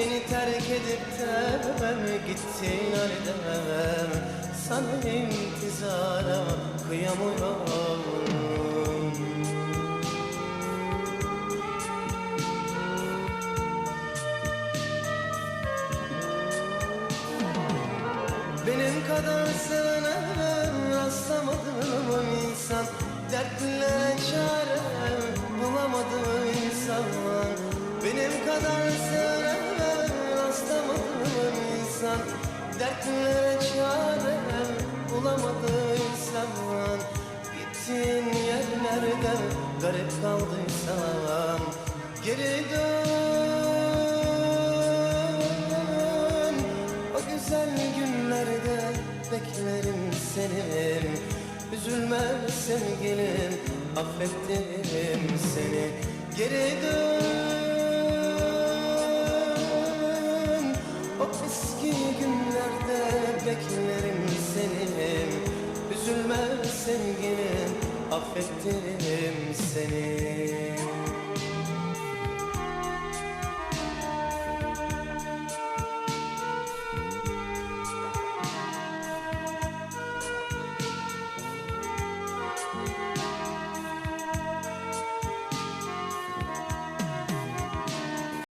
Beni terk edip de gittin halde Sana intizara kıyamıyorum. Benim kadar sevene rastlamadım insan? Dertlere çare garip kaldıysam Geri dön. O güzel günlerde beklerim seni. Üzülme sevgilim affettim seni. Geri dön. O eski günlerde beklerim seni. Üzülme sevgilim affettim seni